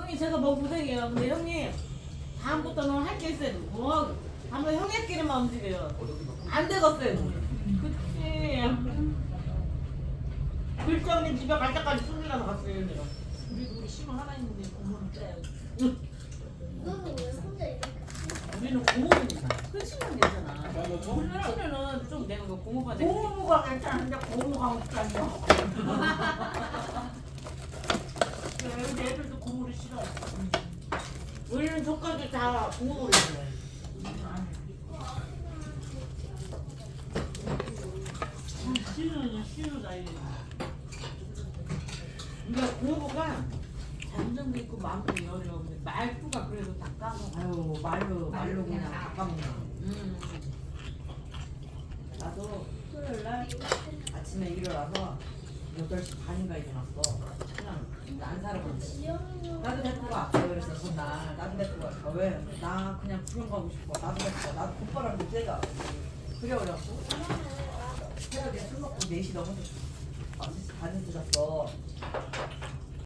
형님 제가 뭐 고생해요. 근데 형님 다음부터는 할 게 있어요. 뭐 한번 형님끼리만 움직여요. 안 되겠어요. 그치. 글정님 집에 갈 때까지 숨이라도 갔어요. 우리도 우리 심어 하나 있는데 고모는 빼야지. 너는 왜 혼자 이렇게 우리는 고모니까 끝이면 되잖아. 끝이면은 좀 내가 그 고모한테 고모가 괜찮은데 고모가 없다뇨. 근데 애들도 고모를 싫어해. 우리는 조카들 다 이래. 그러니까 고모가 감정도 있고 마음도 여려. 말투가 그래도 다 까먹어. 아유 말로 말로 그냥 바꿔먹나. 음. 나도 토요일 날 아침에 일어나서 8시 반인가 일어났어. 그냥 안. 지영이는 나도 데리고 가. 그래서 그날 나도 데리고 가. 왜? 나 그냥 구경 가고 싶어. 나도 데리고 가. 나도 곧바람 못 쐬자. 그래 그래갖고 새벽에 술 먹고 4시 넘어서 5시 반에 늦었어.